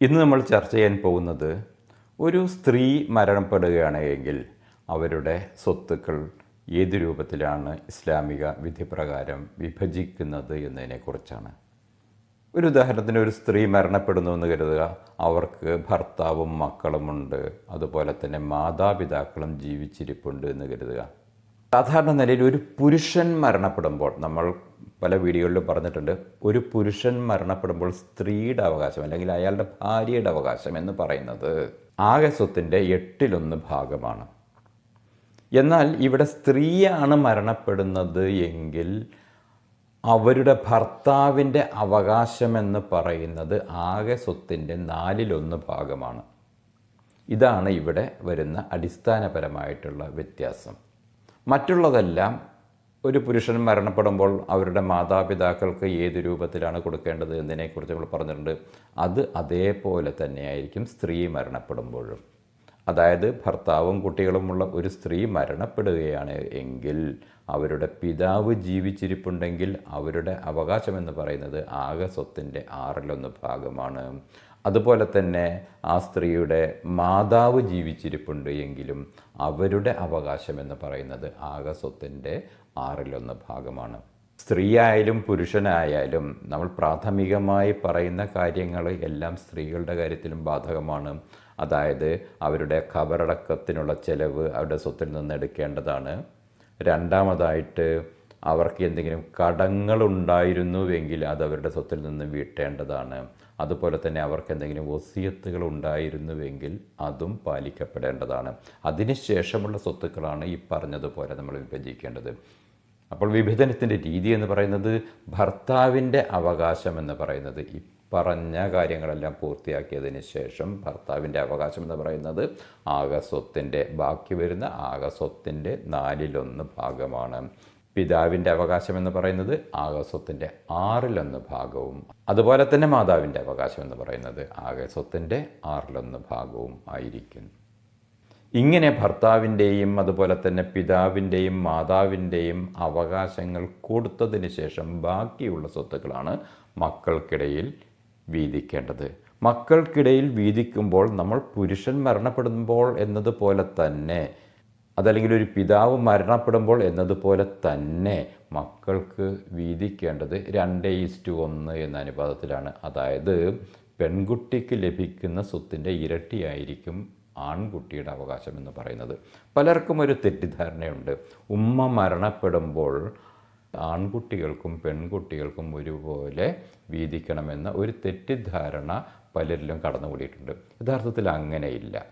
ഇന്ന് നമ്മൾ ചർച്ച ചെയ്യാൻ പോകുന്നത് ഒരു സ്ത്രീ മരണപ്പെടുകയാണ് എങ്കിൽ അവരുടെ സ്വത്തുക്കൾ ഏത് രൂപത്തിലാണ് ഇസ്ലാമിക വിധിപ്രകാരം വിഭജിക്കുന്നത് എന്നതിനെക്കുറിച്ചാണ് ഒരു ഉദാഹരണത്തിന് ഒരു സ്ത്രീ മരണപ്പെടുന്നു എന്ന് കരുതുക. അവർക്ക് ഭർത്താവും മക്കളുമുണ്ട് അതുപോലെ തന്നെ മാതാപിതാക്കളും ജീവിച്ചിരിപ്പുണ്ട് എന്ന് കരുതുക. സാധാരണ നിലയിൽ ഒരു പുരുഷൻ മരണപ്പെടുമ്പോൾ നമ്മൾ പല വീഡിയോകളിലും പറഞ്ഞിട്ടുണ്ട്. ഒരു പുരുഷൻ മരണപ്പെടുമ്പോൾ സ്ത്രീയുടെ അവകാശം അല്ലെങ്കിൽ അയാളുടെ ഭാര്യയുടെ അവകാശം എന്ന് പറയുന്നത് ആകെ സ്വത്തിന്റെ എട്ടിലൊന്ന് ഭാഗമാണ്. എന്നാൽ ഇവിടെ സ്ത്രീയാണ് മരണപ്പെടുന്നത് എങ്കിൽ അവരുടെ ഭർത്താവിന്റെ അവകാശമെന്ന് പറയുന്നത് ആകെ സ്വത്തിന്റെ നാലിലൊന്ന് ഭാഗമാണ്. ഇതാണ് ഇവിടെ വരുന്ന അടിസ്ഥാനപരമായിട്ടുള്ള വ്യത്യാസം. മറ്റുള്ളതെല്ലാം ഒരു പുരുഷൻ മരണപ്പെടുമ്പോൾ അവരുടെ മാതാപിതാക്കൾക്ക് ഏത് രൂപത്തിലാണ് കൊടുക്കേണ്ടത് എന്നതിനെക്കുറിച്ച് നമ്മൾ പറഞ്ഞിട്ടുണ്ട്. അത് അതേപോലെ തന്നെയായിരിക്കും സ്ത്രീ മരണപ്പെടുമ്പോഴും. അതായത് ഭർത്താവും കുട്ടികളുമുള്ള ഒരു സ്ത്രീ മരണപ്പെടുകയാണ് എങ്കിൽ അവരുടെ പിതാവ് ജീവിച്ചിരിപ്പുണ്ടെങ്കിൽ അവരുടെ അവകാശമെന്ന് പറയുന്നത് ആകെ സ്വത്തിന്റെ ആറിലൊന്ന് ഭാഗമാണ്. അതുപോലെ തന്നെ ആ സ്ത്രീയുടെ മാതാവ് ജീവിച്ചിരിപ്പുണ്ട് എങ്കിലും അവരുടെ അവകാശം എന്ന് പറയുന്നത് ആകസ്വത്തിന്റെ ആറിലൊന്ന് ഭാഗമാണ്. സ്ത്രീയായാലും പുരുഷനായാലും നമ്മൾ പ്രാഥമികമായി പറയുന്ന കാര്യങ്ങൾ എല്ലാം സ്ത്രീകളുടെ കാര്യത്തിലും ബാധകമാണ്. അതായത് അവരുടെ ഖബറടക്കത്തിനുള്ള ചെലവ് അവരുടെ സ്വത്തിൽ നിന്ന് എടുക്കേണ്ടതാണ്. രണ്ടാമതായിട്ട് അവർക്ക് എന്തെങ്കിലും കടങ്ങളുണ്ടായിരുന്നുവെങ്കിൽ അത് അവരുടെ സ്വത്തിൽ നിന്ന് വീട്ടേണ്ടതാണ്. അതുപോലെ തന്നെ അവർക്ക് എന്തെങ്കിലും വസിയത്തുകൾ ഉണ്ടായിരുന്നുവെങ്കിൽ അതും പാലിക്കപ്പെടേണ്ടതാണ്. അതിനുശേഷമുള്ള സ്വത്തുക്കളാണ് ഈ പറഞ്ഞതുപോലെ നമ്മൾ വിഭജിക്കേണ്ടത്. അപ്പോൾ വിഭജനത്തിന്റെ രീതി എന്ന് പറയുന്നത് ഭർത്താവിന്റെ അവകാശം എന്ന് പറയുന്നത്. ഈ പറഞ്ഞ കാര്യങ്ങളെല്ലാം പൂർത്തിയാക്കിയതിന് ശേഷം ഭർത്താവിന്റെ അവകാശം എന്ന് പറയുന്നത് ആകസ്വത്തിന്റെ ബാക്കി വരുന്ന ആകസ്വത്തിന്റെ നാലിലൊന്ന് ഭാഗമാണ്. പിതാവിന്റെ അവകാശം എന്ന് പറയുന്നത് ആകസ്വത്തിന്റെ ആറിലൊന്ന് ഭാഗവും അതുപോലെ തന്നെ മാതാവിന്റെ അവകാശം എന്ന് പറയുന്നത് ആകസ്വത്തിന്റെ ആറിലൊന്ന് ഭാഗവും ആയിരിക്കും. ഇങ്ങനെ ഭർത്താവിന്റെയും അതുപോലെ തന്നെ പിതാവിന്റെയും മാതാവിന്റെയും അവകാശങ്ങൾ കൊടുത്തതിന് ശേഷം ബാക്കിയുള്ള സ്വത്തുക്കളാണ് മക്കൾക്കിടയിൽ വീതിക്കേണ്ടത്. മക്കൾക്കിടയിൽ വീതിക്കുമ്പോൾ നമ്മൾ പുരുഷൻ മരണപ്പെടുമ്പോൾ എന്നതുപോലെ തന്നെ അതല്ലെങ്കിൽ ഒരു പിതാവ് മരണപ്പെടുമ്പോൾ എന്നതുപോലെ തന്നെ മക്കൾക്ക് വീതിക്കേണ്ടത് രണ്ട് ഈസ്റ്റു ഒന്ന് എന്ന അനുപാതത്തിലാണ്. അതായത് പെൺകുട്ടിക്ക് ലഭിക്കുന്ന സ്വത്തിന്റെ ഇരട്ടിയായിരിക്കും ആൺകുട്ടിയുടെ അവകാശം എന്ന് പറയുന്നത്. പലർക്കും ഒരു തെറ്റിദ്ധാരണയുണ്ട്. ഉമ്മ മരണപ്പെടുമ്പോൾ ആൺകുട്ടികൾക്കും പെൺകുട്ടികൾക്കും ഒരുപോലെ വീതിക്കണമെന്ന ഒരു തെറ്റിദ്ധാരണ പലരിലും കടന്നുകൂടിയിട്ടുണ്ട്. യഥാർത്ഥത്തിൽ അങ്ങനെയില്ല.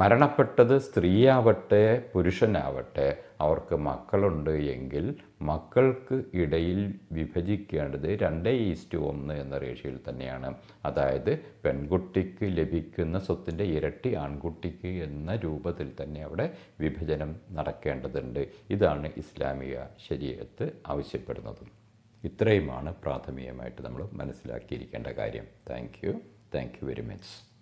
മരണപ്പെട്ടത് സ്ത്രീയാവട്ടെ പുരുഷനാവട്ടെ അവർക്ക് മക്കളുണ്ട് എങ്കിൽ മക്കൾക്ക് ഇടയിൽ വിഭജിക്കേണ്ടത് രണ്ട് ഈസ്റ്റ് ഒന്ന് എന്ന റേഷ്യയിൽ തന്നെയാണ്. അതായത് പെൺകുട്ടിക്ക് ലഭിക്കുന്ന സ്വത്തിന്റെ ഇരട്ടി ആൺകുട്ടിക്ക് എന്ന രൂപത്തിൽ തന്നെ അവിടെ വിഭജനം നടക്കേണ്ടതുണ്ട്. ഇതാണ് ഇസ്ലാമിക ശരീരത്ത് ആവശ്യപ്പെടുന്നത്. ഇത്രയുമാണ് പ്രാഥമികമായിട്ട് നമ്മൾ മനസ്സിലാക്കിയിരിക്കേണ്ട കാര്യം. Thank you thank you very much